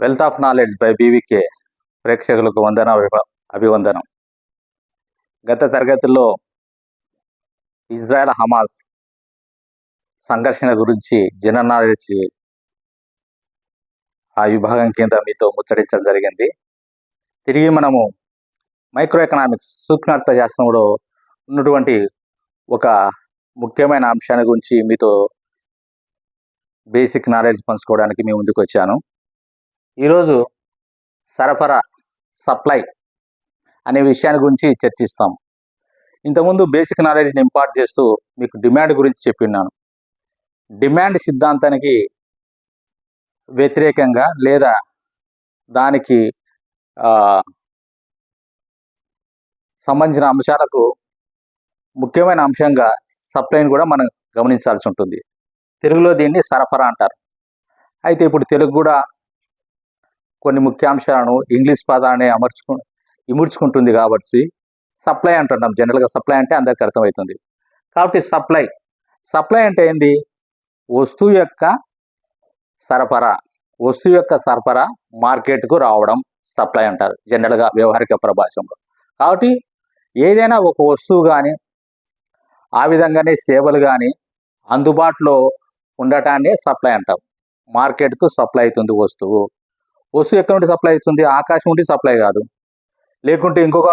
Wealth of knowledge by BVK ప్రేక్షకులకు వందన అభివ- అభివందనం. గత తరగతిలో ఇజ్రాయెల్ హమాస్ సంఘర్షణ గురించి జన నాలెడ్జ్ ఆ విభాగం కింద మీతో ముచ్చరించడం జరిగింది. తిరిగి మనము మైక్రో ఎకనామిక్స్ సూక్ష్మార్థ శాస్త్రంలో ఉన్నటువంటి ఒక ముఖ్యమైన అంశాన్ని గురించి మీతో బేసిక్ నాలెడ్జ్ పంచుకోవడానికి మీ ముందుకు వచ్చాను. ఈరోజు సరఫరా సప్లై అనే విషయాన్ని గురించి చర్చిస్తాం. ఇంతకుముందు బేసిక్ నాలెడ్జ్ని ఇంపార్ట్ చేస్తూ మీకు డిమాండ్ గురించి చెప్పిన్నాను. డిమాండ్ సిద్ధాంతానికి వ్యతిరేకంగా లేదా దానికి సంబంధించిన అంశాలకు ముఖ్యమైన అంశంగా సప్లైని కూడా మనం గమనించాల్సి ఉంటుంది. తెలుగులో దీన్ని సరఫరా అంటారు. అయితే ఇప్పుడు తెలుగు కూడా కొన్ని ముఖ్యాంశాలను ఇంగ్లీష్ పదాన్ని అమర్చుకు ఇముడ్చుకుంటుంది కాబట్టి సప్లై అంటున్నాం. జనరల్గా సప్లై అంటే అందరికీ అర్థమవుతుంది. కాబట్టి సప్లై. సప్లై అంటే ఏంది? వస్తువు యొక్క సరఫరా. వస్తువు యొక్క సరఫరా మార్కెట్కు రావడం సప్లై అంటారు. జనరల్గా వ్యవహారిక ప్రభాషంలో. కాబట్టి ఏదైనా ఒక వస్తువు కానీ ఆ విధంగానే సేవలు కానీ అందుబాటులో ఉండటాన్నే సప్లై అంటాం. మార్కెట్కు సప్లై అవుతుంది వస్తువు. వస్తువు ఎక్కడి నుండి సప్లై ఇస్తుంది ఆకాశం నుండి సప్లై కాదు. లేకుంటే ఇంకొక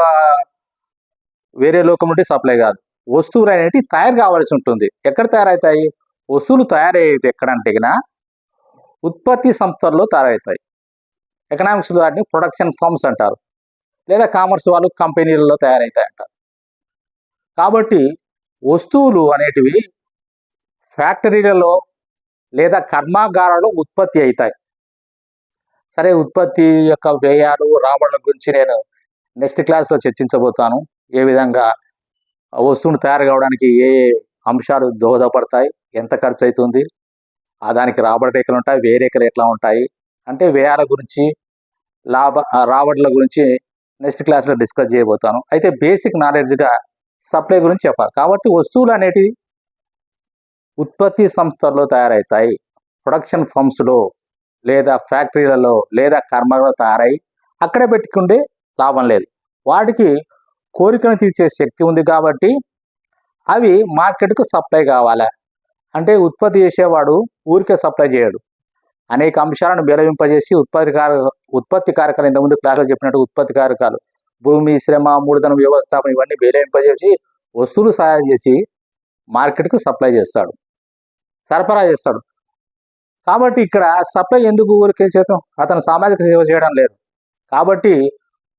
వేరే లోకం నుండి సప్లై కాదు. వస్తువులు అనేవి తయారు కావాల్సి ఉంటుంది. ఎక్కడ తయారవుతాయి? వస్తువులు తయారయ్యేది ఎక్కడంటే గిన ఉత్పత్తి సంస్థల్లో తయారవుతాయి. ఎకనామిక్స్ వాటిని ప్రొడక్షన్ ఫార్మ్స్ అంటారు. లేదా కామర్స్ వాళ్ళు కంపెనీలలో తయారవుతాయి అంటారు. కాబట్టి వస్తువులు అనేటివి ఫ్యాక్టరీలలో లేదా కర్మాగారాలు ఉత్పత్తి అవుతాయి. సరే ఉత్పత్తి యొక్క వ్యయాలు రాబడుల గురించి నేను నెక్స్ట్ క్లాస్లో చర్చించబోతాను. ఏ విధంగా ఆ వస్తువును తయారు కావడానికి ఏ ఏ అంశాలు దోహదపడతాయి ఎంత ఖర్చు అవుతుంది ఆ దానికి రాబడి రేఖలు ఉంటాయి వ్యయ రేఖలు ఎట్లా ఉంటాయి అంటే వ్యయాల గురించి లాభ రాబడుల గురించి నెక్స్ట్ క్లాస్లో డిస్కస్ చేయబోతాను. అయితే బేసిక్ నాలెడ్జ్గా సప్లై గురించి చెప్పాలి. కాబట్టి వస్తువులు అనేటివి ఉత్పత్తి సంస్థల్లో తయారవుతాయి. ప్రొడక్షన్ ఫర్మ్స్లో లేదా ఫ్యాక్టరీలలో లేదా కర్మలో తయారై అక్కడే పెట్టుకుంటే లాభం లేదు. వాటికి కోరికను తీర్చే శక్తి ఉంది కాబట్టి అవి మార్కెట్కు సప్లై కావాలి? అంటే ఉత్పత్తి చేసేవాడు ఊరికే సప్లై చేయడు. అనేక అంశాలను బెలవింపజేసి ఉత్పత్తి కార ఉత్పత్తి కారకాలు ఇంతకుముందు క్లాసులో చెప్పినట్టు ఉత్పత్తి కారకాలు భూమి శ్రమ మూలధనం వ్యవస్థాపన ఇవన్నీ బెలవింపజేసి వస్తువులు సహాయం చేసి మార్కెట్కు సప్లై చేస్తాడు. సరఫరా చేస్తాడు. కాబట్టి ఇక్కడ సప్లై ఎందుకు ఊరికే చేస్తాం అతను సామాజిక సేవ చేయడం లేదు. కాబట్టి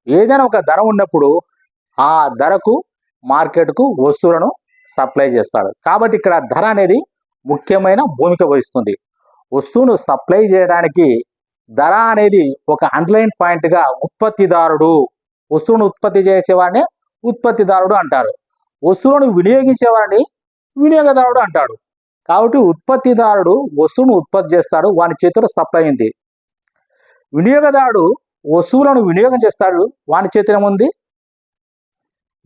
ఏదైనా ఒక ధర ఉన్నప్పుడు ఆ ధరకు మార్కెట్కు వస్తువులను సప్లై చేస్తాడు. కాబట్టి ఇక్కడ ధర అనేది ముఖ్యమైన భూమిక వహిస్తుంది. వస్తువును సప్లై చేయడానికి ధర అనేది ఒక అండర్లైన్ పాయింట్గా ఉత్పత్తిదారుడు వస్తువును ఉత్పత్తి చేసేవాడిని ఉత్పత్తిదారుడు అంటారు. వస్తువులను వినియోగించేవాడిని వినియోగదారుడు అంటాడు. కాబట్టి ఉత్పత్తిదారుడు వస్తువును ఉత్పత్తి చేస్తాడు వాని చేతిలో సప్లై ఉంది. వినియోగదారుడు వస్తువులను వినియోగం చేస్తాడు వాని చేతిలో ఉంది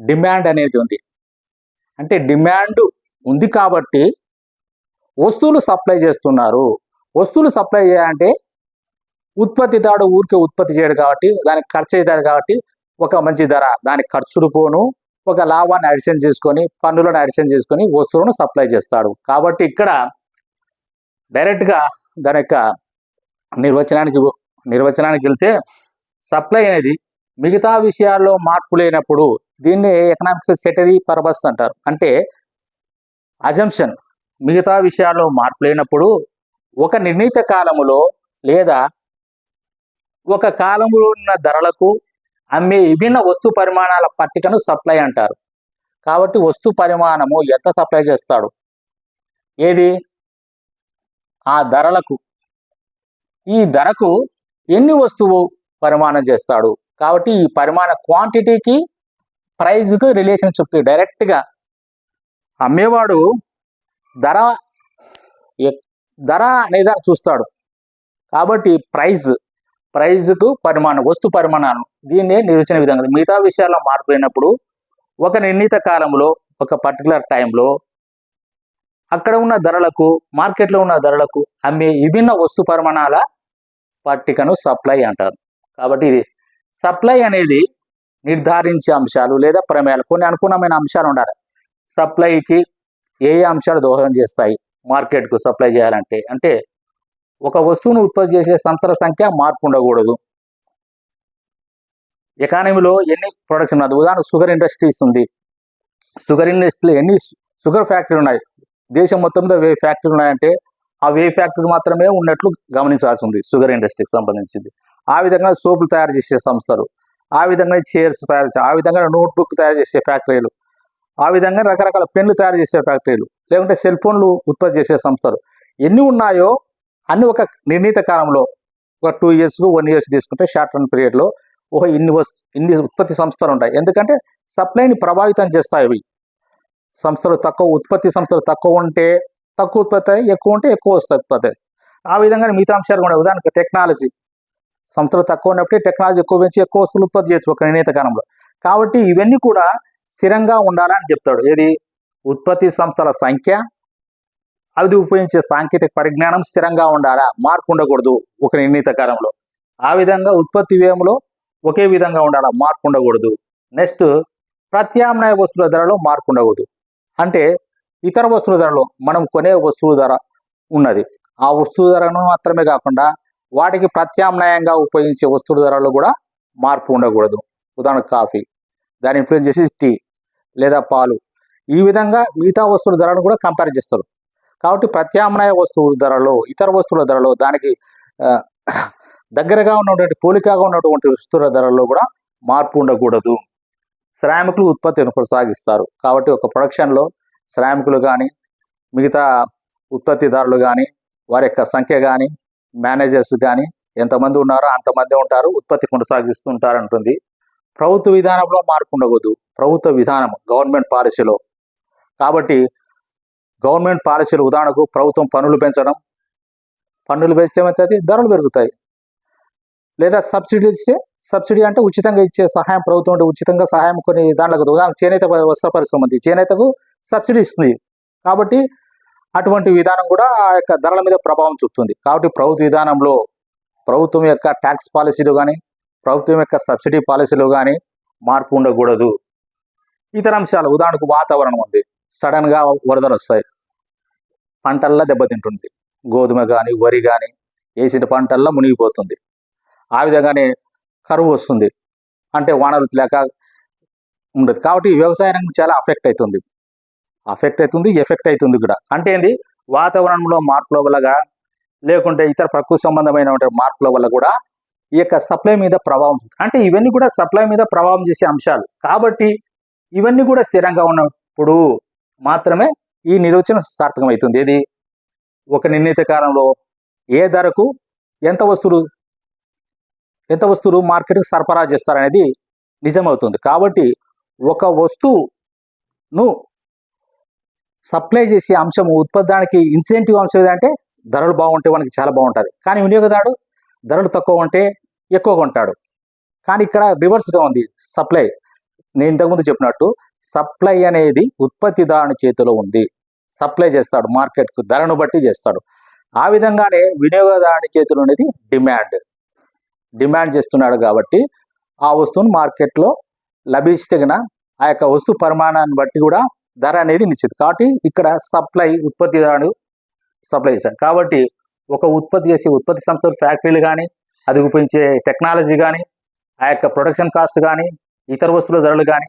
డిమాండ్ అనేది ఉంది. అంటే డిమాండ్ ఉంది కాబట్టి వస్తువులు సప్లై చేస్తున్నారు. వస్తువులు సప్లై చేయాలంటే ఉత్పత్తిదారుడు ఊరికే ఉత్పత్తి చేయడు కాబట్టి దానికి ఖర్చు అవుతుంది కాబట్టి ఒక మంచి ధర దానికి ఖర్చులు పోను. ఒక లాభాన్ని అడిషన్ చేసుకొని పన్నులను అడిషన్ చేసుకొని వస్తువులను సప్లై చేస్తాడు. కాబట్టి ఇక్కడ డైరెక్ట్గా దాని యొక్క నిర్వచనానికి నిర్వచనానికి వెళ్తే సప్లై అనేది మిగతా విషయాల్లో మార్పు లేనప్పుడు దీన్ని ఎకనామిక్స్ సెటరీ పర్పస్ అంటారు. అంటే అజంప్షన్ మిగతా విషయాల్లో మార్పు లేనప్పుడు ఒక నిర్ణీత కాలములో లేదా ఒక కాలంలో ఉన్న ధరలకు అమ్మే విభిన్న వస్తు పరిమాణాల పట్టికను సప్లై అంటారు. కాబట్టి వస్తు పరిమాణము ఎంత సప్లై చేస్తాడు? ఏది? ఆ ధరలకు. ఈ ధరకు ఎన్ని వస్తువు పరిమాణం చేస్తాడు? కాబట్టి ఈ పరిమాణ క్వాంటిటీకి ప్రైజ్కి రిలేషన్షిప్ డైరెక్ట్గా అమ్మేవాడు ధర ధర అనేది చూస్తాడు. కాబట్టి ప్రైజ్ ప్రైజ్కు పరిమాణం వస్తు పరిమాణాలు దీన్నే నిర్వచన విధంగా మిగతా విషయాల్లో మార్పు లేనప్పుడు ఒక నిర్ణీత కాలంలో ఒక పర్టికులర్ టైంలో అక్కడ ఉన్న ధరలకు మార్కెట్లో ఉన్న ధరలకు అమ్మే విభిన్న వస్తు పరిమాణాల పట్టికను సప్లై అంటారు. కాబట్టి ఇది సప్లై అనేది నిర్ధారించే అంశాలు లేదా ప్రమేయాలు కొన్ని అనుకూలమైన అంశాలు ఉండాలి. సప్లైకి ఏ ఏ అంశాలు దోహదం చేస్తాయి? మార్కెట్కు సప్లై చేయాలంటే అంటే ఒక వస్తువును ఉత్పత్తి చేసే సంస్థల సంఖ్య మార్పు ఉండకూడదు. ఎకానమీలో ఎన్ని ప్రొడక్షన్ ఉన్నది ఉదాహరణకు షుగర్ ఇండస్ట్రీస్ ఉంది. షుగర్ ఇండస్ట్రీలో ఎన్ని షుగర్ ఫ్యాక్టరీలు ఉన్నాయి? దేశం మొత్తం మీద వెయ్యి ఫ్యాక్టరీలు ఉన్నాయంటే ఆ వెయ్యి ఫ్యాక్టరీ మాత్రమే ఉన్నట్లు గమనించాల్సి ఉంది షుగర్ ఇండస్ట్రీకి సంబంధించింది. ఆ విధంగా సోపులు తయారు చేసే సంస్థలు ఆ విధంగా చైర్స్ తయారు ఆ విధంగా నోట్బుక్ తయారు చేసే ఫ్యాక్టరీలు ఆ విధంగా రకరకాల పెన్లు తయారు చేసే ఫ్యాక్టరీలు లేకుంటే సెల్ ఫోన్లు ఉత్పత్తి చేసే సంస్థలు. ఎన్ని ఉన్నాయో అన్ని ఒక నిర్ణీత కాలంలో ఒక టూ ఇయర్స్ వన్ ఇయర్స్ తీసుకుంటే షార్ట్ రన్ పీరియడ్లో ఒక ఇన్ని వస్తు ఇన్ని ఉత్పత్తి సంస్థలు ఉంటాయి. ఎందుకంటే సప్లైని ప్రభావితం చేస్తాయి అవి. సంస్థలు తక్కువ ఉత్పత్తి సంస్థలు తక్కువ ఉంటే తక్కువ ఉత్పత్తి ఎక్కువ ఉంటే ఎక్కువ వస్తుంది ఉత్పత్తి. ఆ విధంగా మిగతా అంశాలు కూడా ఉదాహరణకు టెక్నాలజీ సంస్థలు తక్కువ ఉన్నప్పుడే టెక్నాలజీ ఎక్కువ పెంచి ఎక్కువ వస్తువులు ఉత్పత్తి చేయొచ్చు ఒక నిర్ణీత కాలంలో. కాబట్టి ఇవన్నీ కూడా స్థిరంగా ఉండాలని చెప్తాడు. ఏది? ఉత్పత్తి సంస్థల సంఖ్య అది ఉపయోగించే సాంకేతిక పరిజ్ఞానం స్థిరంగా ఉండాలా? మార్పు ఉండకూడదు ఒక నిర్ణీత కాలంలో. ఆ విధంగా ఉత్పత్తి వ్యయంలో ఒకే విధంగా ఉండాలా? మార్పు ఉండకూడదు. నెక్స్ట్ ప్రత్యామ్నాయ వస్తువుల ధరలో మార్పు ఉండకూడదు. అంటే ఇతర వస్తువుల ధరలో మనం కొనే వస్తువు ధర ఉన్నది. ఆ వస్తువు ధరను మాత్రమే కాకుండా వాటికి ప్రత్యామ్నాయంగా ఉపయోగించే వస్తువుల ధరలో కూడా మార్పు ఉండకూడదు. ఉదాహరణకు కాఫీ. దాని ఇన్ఫ్లుయెన్స్ చేసి టీ లేదా పాలు. ఈ విధంగా మిగతా వస్తువుల ధరను కూడా కంపేర్ చేస్తారు. కాబట్టి ప్రత్యామ్నాయ వస్తువుల ధరలో ఇతర వస్తువుల ధరలో దానికి దగ్గరగా ఉన్నటువంటి పోలికగా ఉన్నటువంటి వస్తువుల ధరల్లో కూడా మార్పు ఉండకూడదు. శ్రామికులు ఉత్పత్తిని కొనసాగిస్తారు. కాబట్టి ఒక ప్రొడక్షన్లో శ్రామికులు కానీ మిగతా ఉత్పత్తిదారులు కానీ వారి యొక్క సంఖ్య కానీ మేనేజర్స్ కానీ ఎంతమంది ఉన్నారో అంతమంది ఉంటారు ఉత్పత్తి కొనసాగిస్తుంటారంటుంది ప్రభుత్వ విధానంలో మార్పు ఉండకూడదు. ప్రభుత్వ విధానం గవర్నమెంట్ పాలసీలో. కాబట్టి గవర్నమెంట్ పాలసీలు ఉదాహరణకు ప్రభుత్వం పన్నులు పెంచడం. పన్నులు పెంచితే ఏమవుతుంది? ధరలు పెరుగుతాయి. లేదా సబ్సిడీ ఇస్తే సబ్సిడీ అంటే ఉచితంగా ఇచ్చే సహాయం ప్రభుత్వం అంటే ఉచితంగా సహాయం కొన్ని దాంట్లో ఉదాహరణ చేనేత వస్త్ర పరిశ్రమ ఉంది. చేనేతకు సబ్సిడీ ఇస్తుంది. కాబట్టి అటువంటి విధానం కూడా ఆ యొక్క ధరల మీద ప్రభావం చూపుతుంది. కాబట్టి ప్రభుత్వ విధానంలో ప్రభుత్వం యొక్క ట్యాక్స్ పాలసీలు కానీ ప్రభుత్వం యొక్క సబ్సిడీ పాలసీలు కానీ మార్పు ఉండకూడదు. ఇతర అంశాలు ఉదాహరణకు వాతావరణం ఉంది. సడన్గా వరదలు వస్తాయి. పంటల్లో దెబ్బతింటుంది. గోధుమ కానీ వరి కానీ వేసిన పంటల్లో మునిగిపోతుంది. ఆ విధంగానే కరువు వస్తుంది. అంటే వానలు లేక ఉండదు. కాబట్టి వ్యవసాయ రంగం చాలా అఫెక్ట్ అవుతుంది అఫెక్ట్ అవుతుంది ఎఫెక్ట్ అవుతుంది కూడా. అంటే ఏంది? వాతావరణంలో మార్పుల వల్లగా లేకుంటే ఇతర ప్రకృతి సంబంధమైన మార్పుల వల్ల కూడా ఈ యొక్క సప్లై మీద ప్రభావం అంటే ఇవన్నీ కూడా సప్లై మీద ప్రభావం చేసే అంశాలు. కాబట్టి ఇవన్నీ కూడా స్థిరంగా ఉన్నప్పుడు మాత్రమే ఈ నిర్వచనం సార్థకమవుతుంది. ఏది? ఒక నిర్ణీత కాలంలో ఏ ధరకు ఎంత వస్తువులు ఎంత వస్తువులు మార్కెట్కి సరఫరా చేస్తారనేది నిజమవుతుంది. కాబట్టి ఒక వస్తువును సప్లై చేసే అంశం ఉత్పత్తానికి ఇన్సెంటివ్ అంశం ఏదంటే ధరలు బాగుంటే మనకి చాలా బాగుంటుంది. కానీ వినియోగదారుడు ధరలు తక్కువ ఉంటే ఎక్కువ కొంటాడు. కానీ ఇక్కడ రివర్స్గా ఉంది సప్లై. నేను ఇంతకుముందు చెప్పినట్టు సప్లై అనేది ఉత్పత్తిదారుని చేతిలో ఉంది. సప్లై చేస్తాడు మార్కెట్కు ధరను బట్టి చేస్తాడు. ఆ విధంగానే వినియోగదారుని చేతిలో అనేది డిమాండ్. డిమాండ్ చేస్తున్నాడు కాబట్టి ఆ వస్తువును మార్కెట్లో లభిస్తగిన ఆ యొక్క వస్తు పరిమాణాన్ని బట్టి కూడా ధర అనేది నిశ్చితం. కాబట్టి ఇక్కడ సప్లై ఉత్పత్తిదారుడు సప్లై చేశాడు. కాబట్టి ఒక ఉత్పత్తి చేసే ఉత్పత్తి సంస్థలు ఫ్యాక్టరీలు కానీ అది ఉపయోగించే టెక్నాలజీ కానీ ఆ యొక్క ప్రొడక్షన్ కాస్ట్ కానీ ఇతర వస్తువుల ధరలు కానీ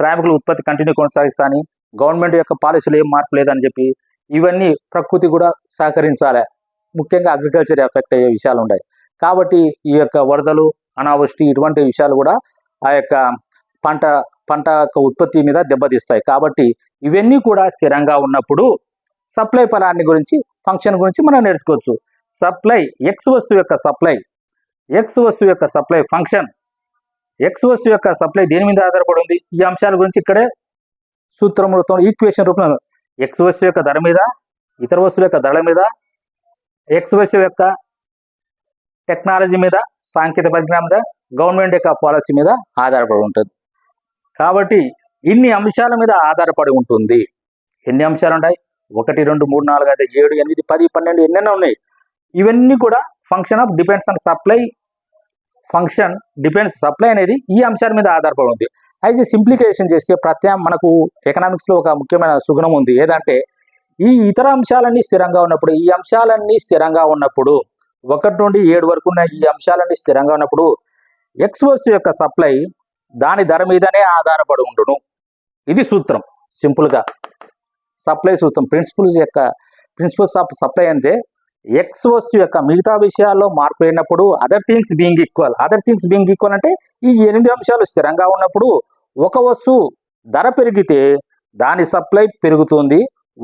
శ్రామికుల ఉత్పత్తి కంటిన్యూ కొనసాగిస్తాని గవర్నమెంట్ యొక్క పాలసీలు ఏం మార్పు లేదని చెప్పి ఇవన్నీ ప్రకృతి కూడా సహకరించాలి. ముఖ్యంగా అగ్రికల్చర్ ఎఫెక్ట్ అయ్యే విషయాలు ఉన్నాయి. కాబట్టి ఈ యొక్క వరదలు అనావృష్టి ఇటువంటి విషయాలు కూడా ఆ యొక్క పంట పంట యొక్క ఉత్పత్తి మీద దెబ్బతీస్తాయి. కాబట్టి ఇవన్నీ కూడా స్థిరంగా ఉన్నప్పుడు సప్లై ఫలాన్ని గురించి ఫంక్షన్ గురించి మనం నేర్చుకోవచ్చు. సప్లై ఎక్స్ వస్తువు యొక్క సప్లై ఎక్స్ వస్తువు యొక్క సప్లై ఫంక్షన్ ఎక్స్ వస్తువు యొక్క సప్లై దేని మీద ఆధారపడి ఉంది? ఈ అంశాల గురించి ఇక్కడే సూత్రం రూపంలో ఈక్వేషన్ రూపంలో ఎక్స్ వస్తువు యొక్క ధర మీద ఇతర వస్తువుల యొక్క ధరల మీద ఎక్స్ వస్తువు యొక్క టెక్నాలజీ మీద సాంకేతిక పరిజ్ఞానం మీద గవర్నమెంట్ యొక్క పాలసీ మీద ఆధారపడి ఉంటుంది. కాబట్టి ఇన్ని అంశాల మీద ఆధారపడి ఉంటుంది. ఎన్ని అంశాలు ఉన్నాయి ఒకటి రెండు మూడు నాలుగు ఐదు ఏడు ఎనిమిది పది పన్నెండు ఎన్నెన్నో ఉన్నాయి. ఇవన్నీ కూడా function of depends on supply function depends supply అనేది ఈ అంశాల మీద ఆధారపడి ఉంది అయితే సింప్లికేషన్ చేస్తే ప్రత్యా మనకు ఎకనామిక్స్లో ఒక ముఖ్యమైన సుగుణం ఉంది. ఏదంటే ఈ ఇతర అంశాలన్నీ స్థిరంగా ఉన్నప్పుడు ఈ అంశాలన్నీ స్థిరంగా ఉన్నప్పుడు ఒకటి నుండి ఏడు వరకు ఉన్న ఈ అంశాలన్నీ స్థిరంగా ఉన్నప్పుడు ఎక్స్ వస్తువు యొక్క సప్లై దాని ధర మీదనే ఆధారపడి ఉండును. ఇది సూత్రం. సింపుల్గా సప్లై సూత్రం. ప్రిన్సిపల్స్ యొక్క ప్రిన్సిపల్స్ ఆఫ్ సప్లై అంటే ఎక్స్ వస్తువు యొక్క మిగతా విషయాల్లో మార్పు అయినప్పుడు other things being equal other things being equal అంటే ఈ ఎనిమిది అంశాలు స్థిరంగా ఉన్నప్పుడు ఒక వస్తువు ధర పెరిగితే దాని సప్లై పెరుగుతుంది.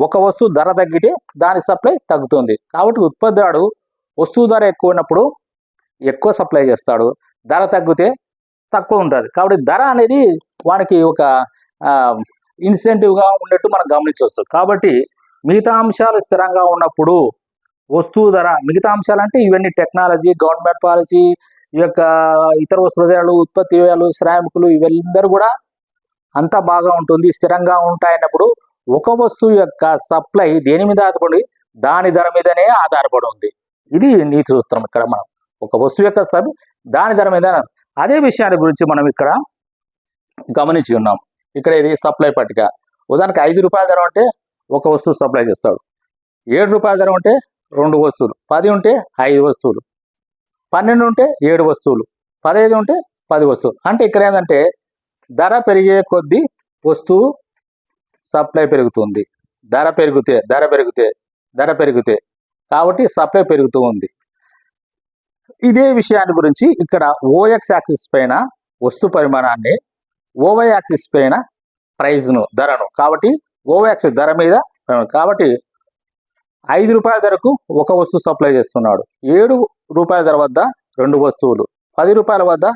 ఒక వస్తువు ధర తగ్గితే దాని సప్లై తగ్గుతుంది. కాబట్టి ఉత్పత్తిదారుడు వస్తువు ధర ఎక్కువ ఉన్నప్పుడు ఎక్కువ సప్లై చేస్తాడు. ధర తగ్గితే తక్కువ ఉంటుంది. కాబట్టి ధర అనేది వానికి ఒక ఇన్సెంటివ్గా ఉన్నట్టు మనం గమనించవచ్చు. కాబట్టి మిగతా అంశాలు స్థిరంగా ఉన్నప్పుడు వస్తువు ధర మిగతా అంశాలు అంటే ఇవన్నీ టెక్నాలజీ గవర్నమెంట్ పాలసీ ఈ యొక్క ఇతర వస్తువులు ఉత్పత్తి వ్యయాలు శ్రామికులు ఇవందరూ కూడా అంతా బాగా ఉంటుంది స్థిరంగా ఉంటాయన్నప్పుడు ఒక వస్తువు యొక్క సప్లై దేని మీద ఆధారపడి దాని ధర మీదనే ఆధారపడి ఉంది. ఇది నీతి సూత్రం ఇక్కడ మనం. ఒక వస్తువు యొక్క సబ్ దాని ధర మీద అదే విషయాన్ని గురించి మనం ఇక్కడ గమనించి ఉన్నాం. ఇక్కడ ఇది సప్లై పట్టిక. ఉదాహరణకి ఐదు రూపాయల ధర ఉంటే ఒక వస్తువు సప్లై చేస్తాడు. ఏడు రూపాయల ధర ఉంటే రెండు వస్తువులు. పది ఉంటే ఐదు వస్తువులు. పన్నెండు ఉంటే ఏడు వస్తువులు పదహైదు ఉంటే పది వస్తువులు. అంటే ఇక్కడ ఏంటంటే ధర పెరిగే కొద్దీ వస్తువు సప్లై పెరుగుతుంది. ధర పెరిగితే ధర పెరిగితే ధర పెరిగితే కాబట్టి సప్లై పెరుగుతూ ఉంది. ఇదే విషయాన్ని గురించి ఇక్కడ ఓఎక్స్ యాక్సిస్ పైన వస్తు పరిమాణాన్ని ఓవై యాక్సిస్ పైన ప్రైజ్ను ధరను. కాబట్టి ఓవై ధర మీద కాబట్టి ఐదు రూపాయల ధరకు ఒక వస్తువు సప్లై చేస్తున్నాడు. ఏడు రూపాయల ధర వద్ద రెండు వస్తువులు పది రూపాయల వద్ద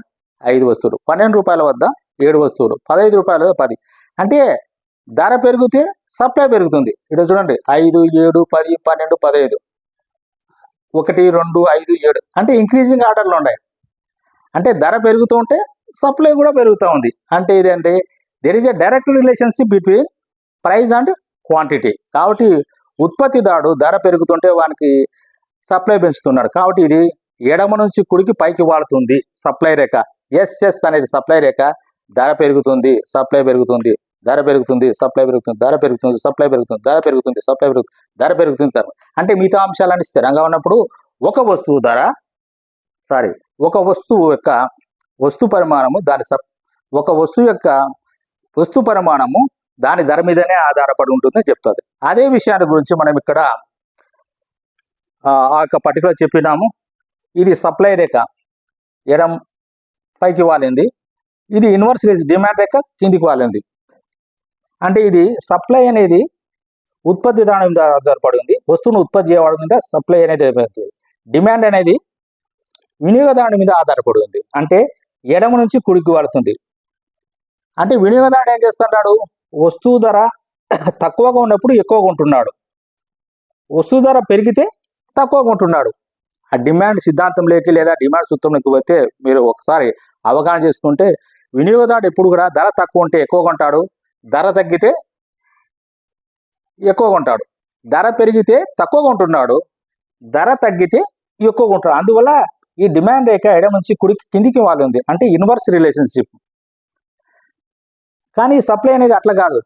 ఐదు వస్తువులు పన్నెండు రూపాయల వద్ద ఏడు వస్తువులు పదహైదు రూపాయల వద్ద పది. అంటే ధర పెరిగితే సప్లై పెరుగుతుంది. ఇక్కడ చూడండి ఐదు ఏడు పది పన్నెండు పదహైదు. ఒకటి రెండు ఐదు ఏడు. అంటే ఇంక్రీజింగ్ ఆర్డర్లు ఉన్నాయి. అంటే ధర పెరుగుతూ ఉంటే సప్లై కూడా పెరుగుతూ ఉంది. అంటే ఇదంటే there is a direct relationship between price and quantity కాబట్టి ఉత్పత్తిదారుడు ధర పెరుగుతుంటే వానికి సప్లై పెంచుతున్నాడు. కాబట్టి ఇది ఎడమ నుంచి కుడికి పైకి వాడుతుంది సప్లై రేఖ. ఎస్ఎస్ అనేది సప్లై రేఖ. ధర పెరుగుతుంది సప్లై పెరుగుతుంది ధర పెరుగుతుంది సప్లై పెరుగుతుంది ధర పెరుగుతుంది సప్లై పెరుగుతుంది ధర పెరుగుతుంది సప్లై పెరుగుతుంది ధర పెరుగుతుంది ధర అంటే మిగతా అంశాలన్నీ స్థిరంగా ఉన్నప్పుడు ఒక వస్తువు ధర సారీ ఒక వస్తువు యొక్క వస్తు పరిమాణము దాని సప్ ఒక వస్తువు యొక్క వస్తు పరిమాణము దాని ధర మీదనే ఆధారపడి ఉంటుందని చెప్తుంది. అదే విషయాన్ని గురించి మనం ఇక్కడ ఆ యొక్క పర్టికులర్ చెప్పినాము. ఇది సప్లై రేఖ. ఎడం పైకి వాలింది. ఇది ఇన్వర్స్ డిమాండ్ రేఖ కిందికి వాలింది. అంటే ఇది సప్లై అనేది ఉత్పత్తి దాని మీద ఆధారపడి ఉంది. వస్తువును ఉత్పత్తి చేయడం మీద సప్లై అనేది డిమాండ్ అనేది వినియోగదారుని మీద ఆధారపడి ఉంది. అంటే ఎడమ నుంచి కుడికి వాడుతుంది అంటే వినియోగదారుడు ఏం చేస్తున్నాడు వస్తువు ధర తక్కువగా ఉన్నప్పుడు ఎక్కువగా ఉంటున్నాడు. వస్తువు ధర పెరిగితే తక్కువ కొంటున్నాడు ఆ డిమాండ్ సిద్ధాంతంలోకి లేదా డిమాండ్ సూత్రంలోకి పోతే మీరు ఒకసారి అవగాహన చేసుకుంటే వినియోగదారుడు ఎప్పుడు కూడా ధర తక్కువ ఉంటే ఎక్కువ కొంటాడు ధర తగ్గితే ఎక్కువ కొంటాడు ధర పెరిగితే తక్కువ కొంటున్నాడు ధర తగ్గితే ఎక్కువ కొంటాడు అందువల్ల ఈ డిమాండ్ రేఖ ఎడమ నుంచి కుడికి కిందికి వాళ్ళు ఉంది అంటే ఇన్వర్స్ రిలేషన్షిప్. కానీ సప్లై అనేది అట్లా కాదు.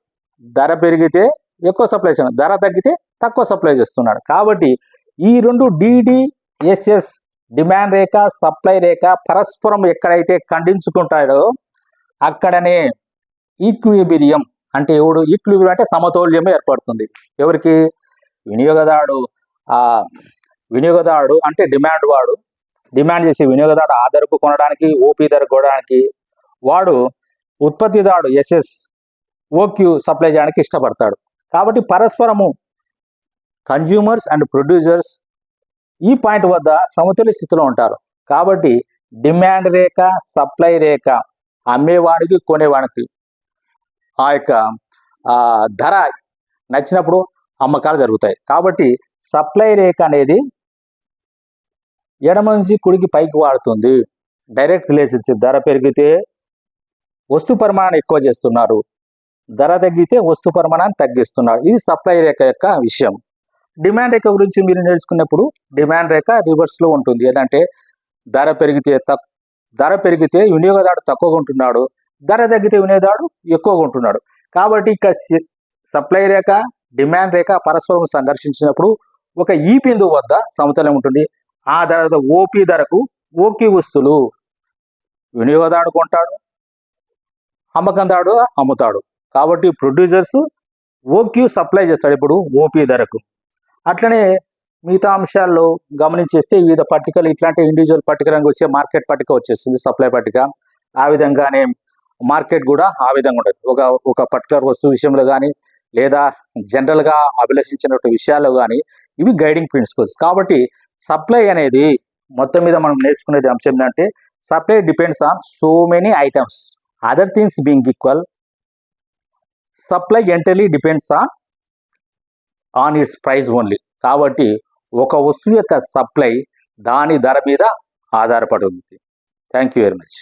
ధర పెరిగితే ఎక్కువ సప్లై చేస్తున్నాడు. ధర తగ్గితే తక్కువ సప్లై చేస్తున్నాడు. కాబట్టి ఈ రెండు డిడిఎస్ఎస్ డిమాండ్ రేఖ సప్లై రేఖ పరస్పరం ఎక్కడైతే ఖండించుకుంటాడో అక్కడనే ఈక్విబిరియం అంటే ఎవడు? ఈక్విబిరియం అంటే సమతౌల్యం ఏర్పడుతుంది. ఎవరికి? వినియోగదారుడు. ఆ వినియోగదారుడు అంటే డిమాండ్ వాడు. డిమాండ్ చేసి వినియోగదారుడు ఆ ధరకు కొనడానికి ఓపీ ధరకు కొనడానికి వాడు ఉత్పత్తిదారుడు ఎస్ఎస్ ఓక్యూ సప్లై చేయడానికి ఇష్టపడతాడు. కాబట్టి పరస్పరము కన్జ్యూమర్స్ అండ్ ప్రొడ్యూసర్స్ ఈ పాయింట్ వద్ద సమతుల్య స్థితిలో ఉంటారు. కాబట్టి డిమాండ్ రేఖ సప్లై రేఖ అమ్మేవాడికి కొనేవాడికి ఆ యొక్క ధర నచ్చినప్పుడు అమ్మకాలు జరుగుతాయి. కాబట్టి సప్లై రేఖ అనేది ఎడమ నుంచి కుడికి పైకి వాడుతుంది. డైరెక్ట్ రిలేషన్షిప్ ధర పెరిగితే వస్తు పరిమాణాన్ని ఎక్కువ చేస్తున్నారు. ధర తగ్గితే వస్తు పరిమాణాన్ని తగ్గిస్తున్నారు. ఇది సప్లై రేఖ యొక్క విషయం. డిమాండ్ రేఖ గురించి మీరు నేర్చుకున్నప్పుడు డిమాండ్ రేఖ రివర్స్లో ఉంటుంది. ఏదంటే ధర పెరిగితే తక్ ధర పెరిగితే వినియోగదారుడు తక్కువగా ఉంటున్నాడు. ధర తగ్గితే వినియోగదారుడు ఎక్కువగా ఉంటున్నాడు. కాబట్టి ఇక సప్లై రేఖ డిమాండ్ రేఖ పరస్పరం సందర్శించినప్పుడు ఒక ఈ బిందువు వద్ద సమతుల్యం ఉంటుంది. ఆ ధర ఓపీ ధరకు ఓకే వస్తువులు. వినియోగదారుడు కొంటాడు అమ్మకందారుడు అమ్ముతాడు. కాబట్టి ప్రొడ్యూసర్స్ ఓక్యూ సప్లై చేస్తాడు. ఇప్పుడు ఓపీ ధరకు. అట్లనే మిగతా అంశాల్లో గమనించేస్తే వివిధ పట్టికలు ఇట్లాంటి ఇండివిజువల్ పట్టికల వచ్చే మార్కెట్ పట్టిక వచ్చేస్తుంది సప్లై పట్టిక. ఆ విధంగానే మార్కెట్ కూడా ఆ విధంగా ఉంటుంది. ఒక ఒక పర్టికులర్ వస్తువు విషయంలో కానీ లేదా జనరల్గా అభిలషించినటువంటి విషయాల్లో కానీ ఇవి గైడింగ్ ప్రిన్సిపల్స్ కాబట్టి సప్లై అనేది మొత్తం మీద మనం నేర్చుకునేది అంశం ఏంటంటే supply depends on so many items other things being equal supply entirely depends on on its price only కాబట్టి ఒక వస్తువు యొక్క సప్లై దాని ధర మీద ఆధారపడి ఉంది థ్యాంక్ యూ వెరీ మచ్